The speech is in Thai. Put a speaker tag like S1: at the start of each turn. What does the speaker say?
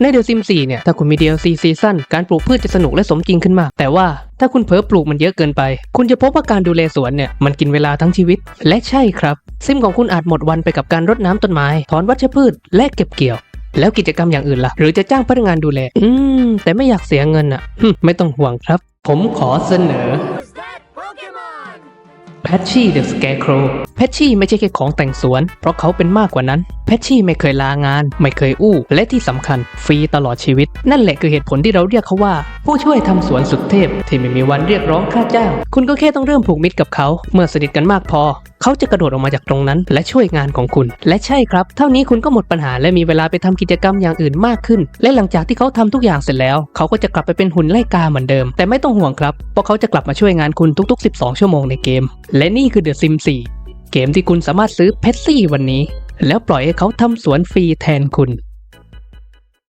S1: ใน The Sims 4เนี่ย ถ้าคุณมี DLC ซีซั่นการปลูกพืชจะสนุกและสมจริงขึ้นมาก แต่ว่าถ้าคุณเผลอปลูกมันเยอะเกินไป คุณจะพบว่าการดูแลสวนเนี่ย มันกินเวลาทั้งชีวิต และใช่ครับ ซิมของคุณอาจหมดวันไปกับการรดน้ำต้นไม้ ถอนวัชพืช และเก็บเกี่ยว แล้วกิจกรรมอย่างอื่นล่ะ หรือจะจ้างพนักงานดูแล อืม แต่ไม่อยากเสียเงินอะไม่ต้องห่วงครับ ผมขอเสนอ แพชชี่เดอะสแกร์โครแพชชี่ไม่ใช่แค่ของแต่งสวน เพราะเขาเป็นมากกว่านั้น แพชชี่ไม่เคยลางาน ไม่เคยอู้ และที่สำคัญ ฟรีตลอดชีวิต นั่นแหละคือเหตุผลที่เราเรียกเขาว่า ผู้ช่วยทำสวนสุดเทพที่ไม่มีวันเรียกร้องค่าจ้าง คุณก็แค่ต้องเริ่มผูกมิตรกับเขา เมื่อสนิทกันมากพอ เขาจะกระโดดออกมาจากตรงนั้น และช่วยงานของคุณ และใช่ครับ เท่านี้คุณก็หมดปัญหาและมีเวลาไปทำกิจกรรมอย่างอื่นมากขึ้น และหลังจากที่เขาทำทุกอย่างเสร็จแล้ว เขาก็จะกลับไปเป็นหุ่นไล่กาเหมือนเดิม แต่ไม่ต้องห่วงครับเพราะเขาจะกลับมาช่วยงานคุณทุก ๆ 12 ชั่วโมงในเกม และนี่คือ The Sims 4 เกมที่คุณสามารถซื้อเพชซี่วันนี้ แล้วปล่อยให้เขาทำสวนฟรีแทนคุณ